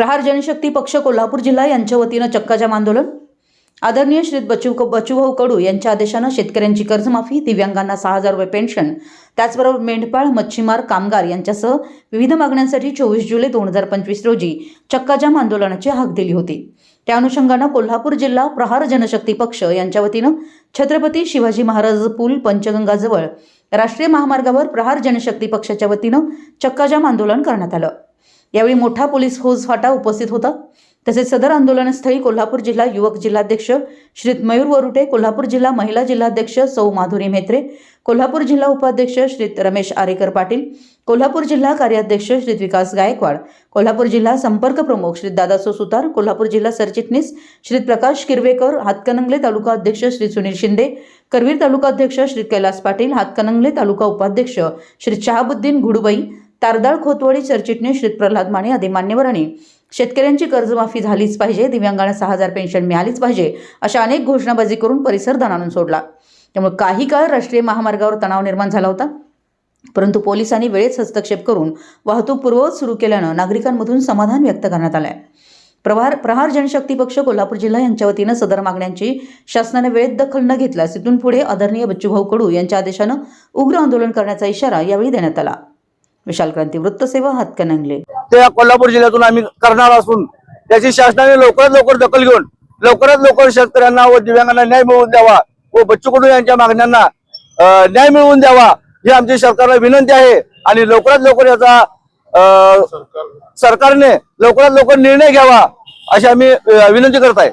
प्रहार जनशक्ती पक्ष कोल्हापूर जिल्हा यांच्या वतीनं चक्काजाम आंदोलन? आदरणीय श्री बच्चू बच्चूभाऊ कडू यांच्या आदेशानं शेतकऱ्यांची कर्जमाफी दिव्यांगांना सहा हजार रुपये पेन्शन त्याचबरोबर मेंढपाळ मच्छीमार कामगार यांच्यासह विविध मागण्यांसाठी चोवीस जुलै दोन हजार पंचवीस रोजी चक्काजाम आंदोलनाची हाक दिली होती. त्या अनुषंगानं कोल्हापूर जिल्हा प्रहार जनशक्ती पक्ष यांच्या वतीनं छत्रपती शिवाजी महाराज पूल पंचगंगाजवळ राष्ट्रीय महामार्गावर प्रहार जनशक्ती पक्षाच्या वतीनं चक्काजाम आंदोलन करण्यात आलं. यावेळी मोठा पोलीस फौज फाटा उपस्थित होता. तसेच सदर आंदोलनस्थळी कोल्हापूर जिल्हा युवक जिल्हाध्यक्ष श्री मयूर वरुटे कोल्हापूर जिल्हा महिला जिल्हाध्यक्ष सौ माधुरी म्हेत्रे कोल्हापूर जिल्हा उपाध्यक्ष श्री रमेश आरेकर पाटील कोल्हापूर जिल्हा कार्याध्यक्ष श्री विकास गायकवाड कोल्हापूर जिल्हा संपर्क प्रमुख श्री दादासो सुतार कोल्हापूर जिल्हा सरचिटणीस श्री प्रकाश किरवेकर हातकणंगले तालुका अध्यक्ष श्री सुनील शिंदे करवीर तालुका अध्यक्ष श्री कैलास पाटील हातकणंगले तालुका उपाध्यक्ष श्री शहाबुद्दीन घुडुबाई तारदाळ खोतवाडी सरचिटणीस श्री प्रल्हाद माने आदी मान्यवरांनी शेतकऱ्यांची कर्जमाफी झालीच पाहिजे दिव्यांगांना सहा हजार पेन्शन मिळालीच पाहिजे अशा अनेक घोषणाबाजी करून परिसर दणाणून सोडला. त्यामुळे काही काळ राष्ट्रीय महामार्गावर तणाव निर्माण झाला होता. परंतु पोलिसांनी वेळेत हस्तक्षेप करून वाहतूक पूर्ववत सुरू केल्यानं नागरिकांमधून समाधान व्यक्त करण्यात आलं आहे प्रहार प्रहार जनशक्ती पक्ष कोल्हापूर जिल्हा यांच्या वतीनं सदर मागण्यांची शासनाने वेळेत दखल न घेतल्यास तिथून पुढे आदरणीय बच्चूभाऊ कडू यांच्या आदेशानं उग्र आंदोलन करण्याचा इशारा यावेळी देण्यात आला. विशाल क्रांती वृत्तसेवा हातकणंगले ते कोल्हापूर जिल्ह्यातून आम्ही करणार असून त्याची शासनाने लवकरात लवकर दखल घेऊन लवकरात लवकर शेतकऱ्यांना व दिव्यांगांना न्याय मिळवून द्यावा व बच्चू कडू यांच्या मागण्यांना न्याय मिळवून द्यावा ही आमची सरकारला विनंती आहे आणि लवकरात लवकर याचा अं, सरकारने लवकरात लवकर निर्णय घ्यावा अशी आम्ही विनंती करत आहे.